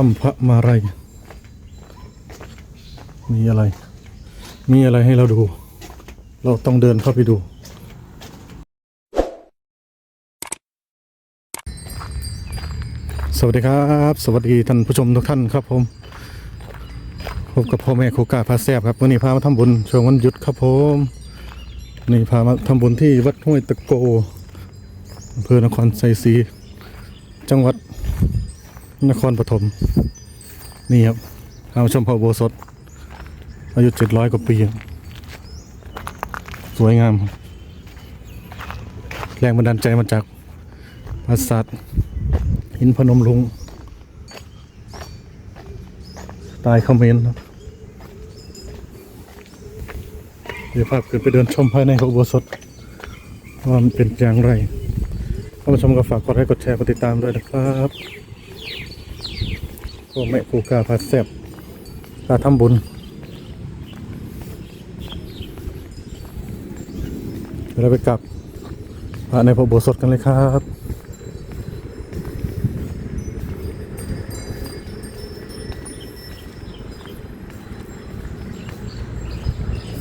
ถ้ำพระมาไรมีอะไร มีอะไรให้เราดู เราต้องเดินเข้าไปดู สวัสดีครับ สวัสดีท่านผู้ชมทุกท่านครับผมพบกับพ่อแม่ครูกาพาแซบครับวันนี้พามาทำบุญช่วงวันหยุดครับผมนี่พามาทำบุญที่วัดห้วยตะโกอำเภอนครไซศรีจังหวัด นครปฐมนี่ครับพามาชมพระโบสถอายุเจ็ดร้อยกว่าปีสวยงาม แรงบันดาลใจมาจากปราสาทหินพนมลุงสไตล์คอมเขมนต์ครับเดี๋ยวภาพขึ้นไปเดินชมภายในพระอุโบสถว่ามันเป็นอย่างไรท่านผู้ชมก็ฝากกดไลค์กดแชร์กดติดตามด้วยนะครับ พ่อแม่ครูกาพาแซบพาทำบุญเราไปกลับพระในพระโบสถกันเลยครับ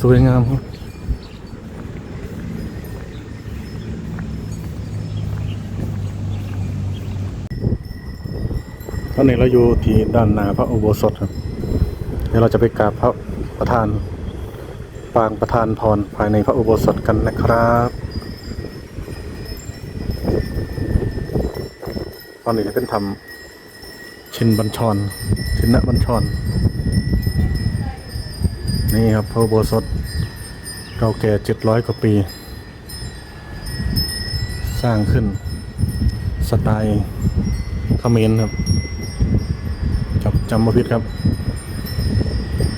สวยงามครับ อนนี้เราอยู่ที่ด้านหน้าพระอุโบสถครับ เดี๋ยวเราจะไปกราบพระประธาน ปางประธานพรภายในพระอุโบสถกันนะครับ ตอนนี้จะเป็นทำชินบัญชร ชินะบัญชร นี่ครับพระอุโบสถเก่าแก่เจ็ดร้อยกว่าปี สร้างขึ้นสไตล์เขมรครับ จำมาพิษครับ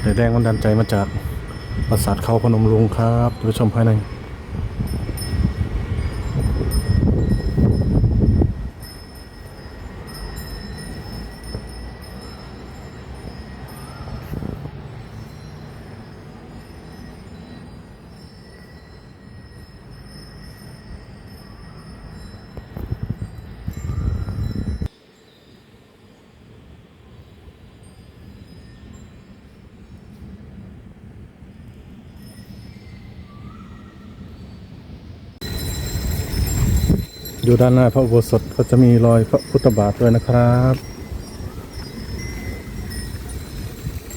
แต่แรงมันดันใจมาจากปราสาทเขาพนมรุ้งครับทุกผู้ชมภายใน อยู่ด้านหน้าพระอุโบสถก็จะมีรอยพระพุทธบาทด้วยนะครับ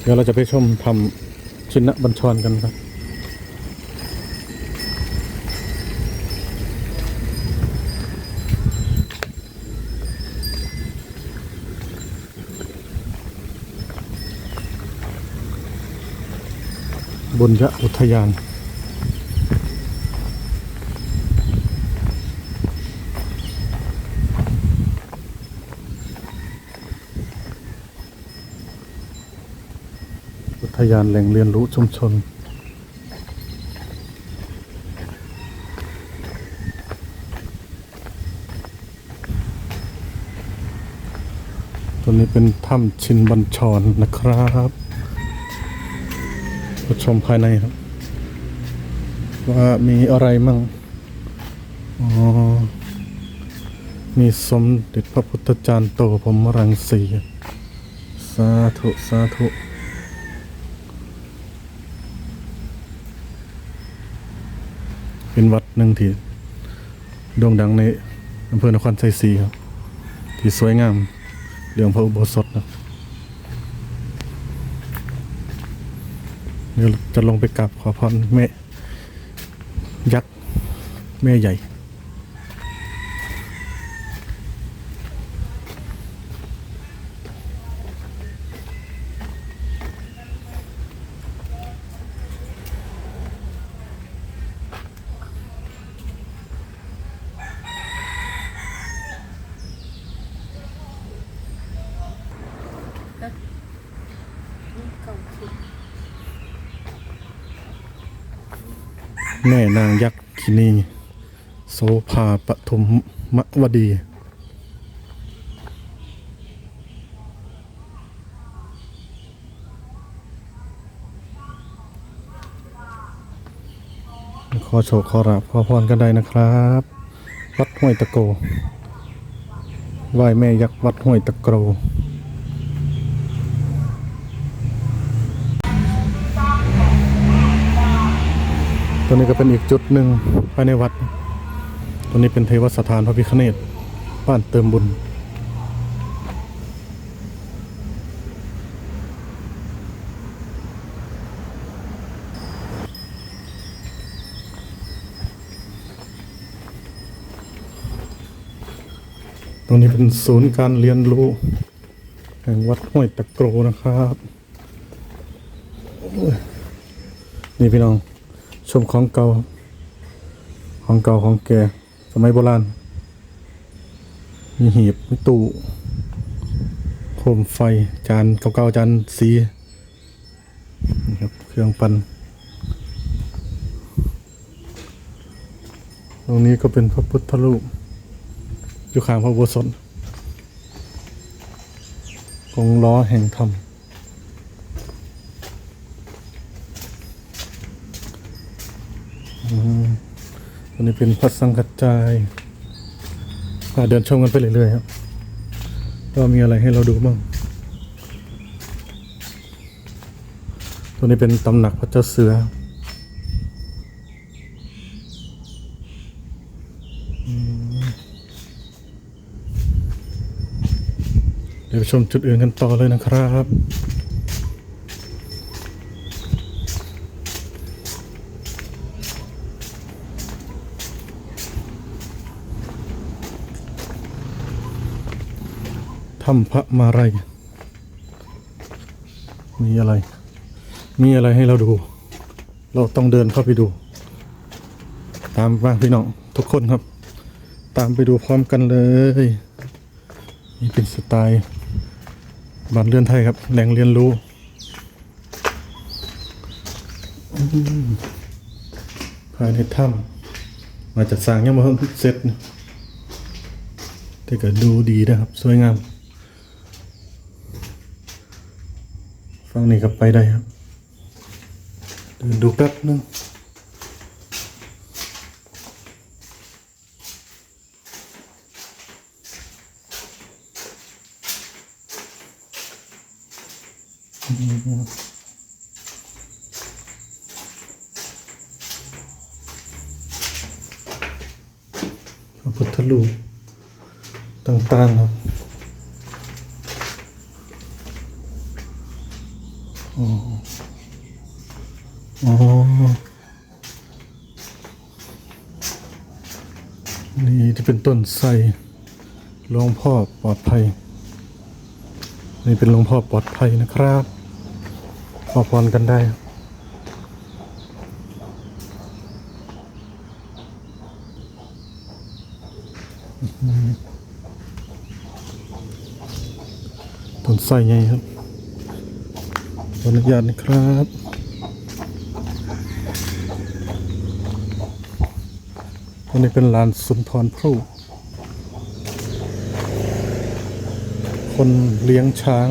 เดี๋ยวเราจะไปชมทำชินบัญชรกันครับบุญยะอุทยาน ยานแหล่งเรียนรู้ชุมชน ตัวนี้เป็นถ้ำชินบัญชรนะครับมาชมภายในครับ ว่ามีอะไรมั่ง อ๋อ มีสมเด็จพระพุทธจารย์โตพรหมรังสี สาธุ สาธุ เป็นวัดหนึ่งที่โด่งดังในอำเภอนครไทยศรีครับ ที่สวยงามเรื่องพระอุโบสถนะเดี๋ยวจะลงไปกราบขอพรแม่ยักษ์แม่ใหญ่ แม่นางยักษ์คินีโสภาปฐุมมวดี ขอโชคขอราบขอพรกันได้นะครับ วัดห้วยตะโกไหว้แม่ยักษ์วัดห้วยตะโก ตัวนี้ก็เป็นอีกจุดหนึ่งภายในวัด ตัวนี้เป็นเทวสถานพระพิฆเนศบ้านเติมบุญตรงนี้เป็นศูนย์การเรียนรู้แห่งวัดห้วยตะโกรนะครับ นี่พี่น้อง ชมของเก่าของเก่าของแกสมัยโบราณ มีหีบมีตู้โคมไฟจานเก่าๆจานสีนี่ครับเครื่องปัน่นตรงนี้ก็เป็นพระพุทธรูปอยู่ข้างพระโบสถกงล้อแห่งธรรม อันนี้เป็นพระสังกัจจายเดินชมกันไปเรื่อยๆครับว่ามีอะไรให้เราดูบ้าง ตัวนี้เป็นตำหนักพระเจ้าเสือ เดี๋ยวไปชมจุดอื่นกันต่อเลยนะครับ ถ้ำพระมาไรยมีอะไร มีอะไรให้เราดู เราต้องเดินเข้าไปดู ตามบ้างพี่น้องทุกคนครับ ตามไปดูพร้อมกันเลย นี่เป็นสไตล์บ้านเรือนไทยครับ แหล่งเรียนรู้ภายในถ้ำมาจัดสร้างยังมาเพิ่งเสร็จแต่ก็ดูดีนะครับ สวยงาม ฟังนี้ก็ไปได้ครับเดินดูแป๊บนึงพระพุทธรูปต่างๆครับ อ๋อนี่ที่เป็นต้นไทรหลวงพ่อปลอดภัย นี่เป็นหลวงพ่อปลอดภัยนะครับ ขอพรกันได้ต้นไทรใหญ่ครับ ออนุญาตนะครับอันนี้เป็นลานสุนทรภู่คนเลี้ยงช้าง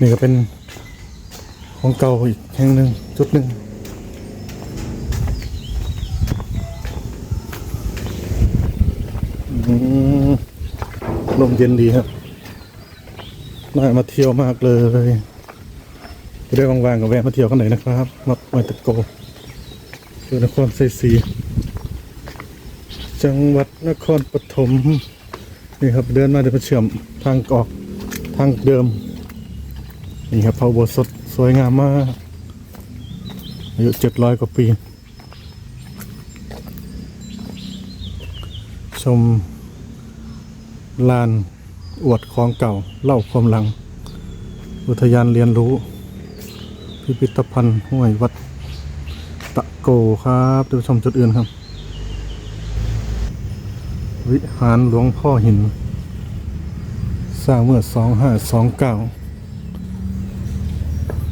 นี่ก็เป็นของเก่าอีกแห่งหนึ่งจุดหนึ่งอืมลมเย็นดีครับ น่ามาเที่ยวมากเลยได้ว่างๆกับแวะมาเที่ยวกันหน่อยนะครับมาไวตะโกคือนครไซศรีจังหวัดนครปฐมนี่ครับเดินมาเดี๋ยวมาเชื่อมทางออกทางเดิม นี่ครับพระโบสถสวยงามมาก อายุเจ็ดร้อยกว่าปี ชมลาน อวดของเก่าเล่าความหลัง อุทยานเรียนรู้ พิพิธภัณฑ์ห้วยวัดตะโกครับเดี๋ยวชมจุดอื่นครับ วิหารหลวงพ่อหิน สร้างเมื่อ 2529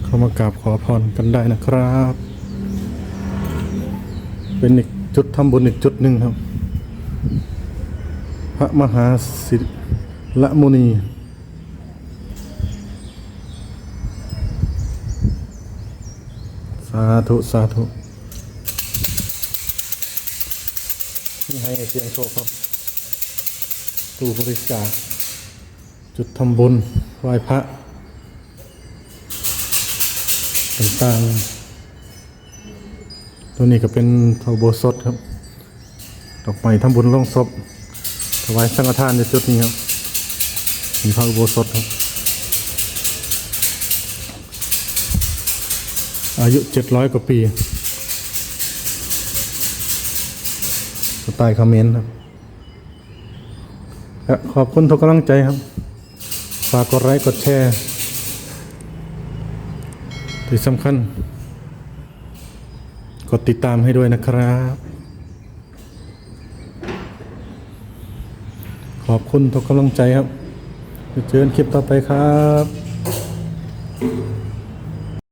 เข้ามากราบขอพรกันได้นะครับ เป็นอีกจุดทำบุญอีกจุดหนึ่งครับ พระมหาศิ ละมุนี สาธุ สาธุนี่ให้เสียงโชคครับตู้บริจาคจุดทำบุญไหว้พระต่างๆ ตัวนี้ก็เป็นพระโบสถครับดอกไม้ทำบุญลงศพถวายสังฆทานในจุดนี้ครับ เป็นพระอุโบสถครับ อายุเจ็ดร้อยกว่าปีสไตล์คอมเขมนต์ครับ ขอบคุณทุกกำลังใจครับ ฝากกดไลค์กดแชร์ ที่สำคัญ กดติดตามให้ด้วยนะครับ ขอบคุณทุกกำลังใจครับ เจอกันคลิปต่อไปครับ